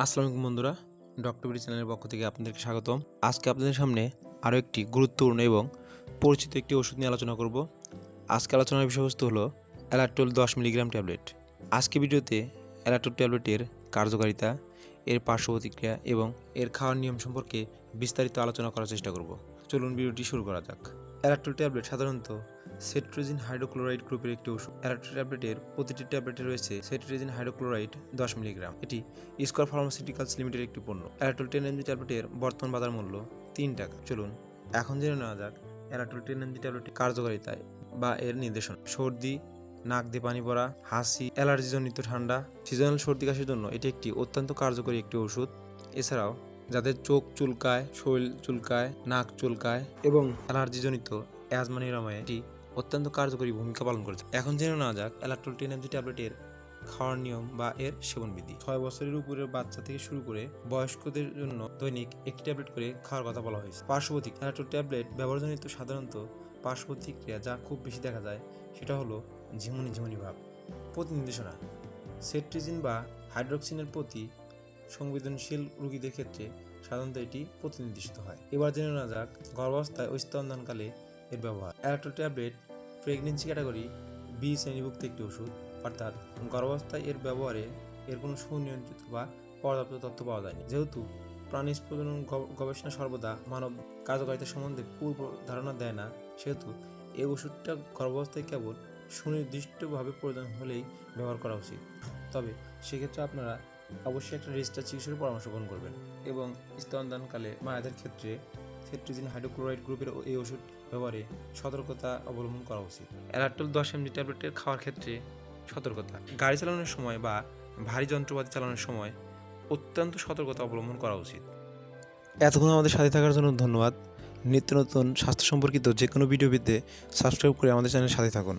আসসালামু আলাইকুম বন্ধুরা ডক্টর বিডি চ্যানেলের পক্ষ থেকে আপনাদেরকে স্বাগতম। আজকে আপনাদের সামনে আরও একটি গুরুত্বপূর্ণ এবং পরিচিত একটি ওষুধ নিয়ে আলোচনা করব। আজকে আলোচনার বিষয়বস্তু হলো অ্যালাট্রোল দশ মিলিগ্রাম ট্যাবলেট। আজকে ভিডিওতে অ্যালাট্রোল ট্যাবলেটের কার্যকারিতা, এর পার্শ্ব প্রতিক্রিয়া এবং এর খাওয়ার নিয়ম সম্পর্কে বিস্তারিত আলোচনা করার চেষ্টা করব। চলুন ভিডিওটি শুরু করা যাক। অ্যালাট্রোল ট্যাবলেট সাধারণত সেট্রোজিন হাইড্রোক্লোরাইড গ্রুপের একটি ওষুধ। অ্যালাট্রোল ট্যাবলেটের প্রতিটি ট্যাবলেটে রয়েছে সেট্রোজিন হাইড্রোক্লোরাইড দশ মিলিগ্রাম। এটি স্কোয়ার ফার্মাসিউটিক্যালস লিমিটেড একটি পণ্য। অ্যালাট্রোল টেন এমজি ট্যাবলেটের বর্তমান বাজার মূল্য তিন টাকা। চলুন, এখন জেনে নেওয়া যাক অ্যালাট্রোল টেন এমজি ট্যাবলেটের কার্যকারিতায় বা এর নির্দেশনা। সর্দি, নাক দিয়ে পানি পড়া, হাসি, অ্যালার্জিজনিত ঠান্ডা, সিজনাল সর্দি কাশির জন্য এটি একটি অত্যন্ত কার্যকরী একটি ওষুধ। এছাড়াও, যাদের চোখ চুলকায়, শরীর চুলকায়, নাক চুলকায় এবং অ্যালার্জিজনিত অ্যাজমা নিরাময়ে এটি অত্যন্ত কার্যকরী ভূমিকা পালন করেছে। এখন জেনে নেওয়া যাক অ্যালাক্টোল টেন এমজি ট্যাবলেটের খাওয়ার নিয়ম বা এর সেবনবিধি। ছয় বছরের উপরের বাচ্চা থেকে শুরু করে বয়স্কদের জন্য দৈনিক একটি ট্যাবলেট করে খাওয়ার কথা বলা হয়েছে। পার্শ্ববর্তী অ্যালাক্টোল ট্যাবলেট ব্যবহারজনিত সাধারণত পার্শ্ব প্রতিক্রিয়া যা খুব বেশি দেখা যায়, সেটা হলো ঝিমুনি ঝিমুনি ভাব। প্রতি নির্দেশনা সেট্রিজিন বা হাইড্রোক্সিনের প্রতি সংবেদনশীল রোগীদের ক্ষেত্রে সাধারণত এটি প্রতিনির্দিষ্ট হয়। এবার জেনে নেওয়া যাক, গর্ভাবস্থায় ও স্তনদানকালে এর ব্যবহার। Alatrol tablet pregnancy category B শ্রেণীভুক্ত একটি ওষুধ, অর্থাৎ গর্ভাবস্থায় এর ব্যবহারে এর কোনো সুনিয়ন্ত্রিত বা পর্যাপ্ত তথ্য পাওয়া যায়নি। যেহেতু প্রাণী প্রজনন গবেষণা সর্বদা মানব কার্যকারিতা সম্বন্ধে পূর্ব ধারণা দেয় না, সেহেতু এই ওষুধটা গর্ভাবস্থায় কেবল সুনির্দিষ্টভাবে প্রয়োজন হলেই ব্যবহার করা উচিত। তবে সেক্ষেত্রে আপনারা অবশ্যই একটা রেজিস্টার চিকিৎসকের পরামর্শ গ্রহণ করবেন এবং স্তনদানকালে মায়েদের ক্ষেত্রে সেট্রিজিন হাইড্রোক্লোরাইড গ্রুপের এই ওষুধ ব্যবহারে সতর্কতা অবলম্বন করা উচিত। অ্যালাটল দশ এমজি ট্যাবলেটের খাওয়ার ক্ষেত্রে সতর্কতা। গাড়ি চালানোর সময় বা ভারী যন্ত্রপাতি চালানোর সময় অত্যন্ত সতর্কতা অবলম্বন করা উচিত। এতক্ষণ আমাদের সাথে থাকার জন্য ধন্যবাদ। নিত্য নতুন স্বাস্থ্য সম্পর্কিত যে কোনো ভিডিও পেতে সাবস্ক্রাইব করে আমাদের চ্যানেলের সাথে থাকুন।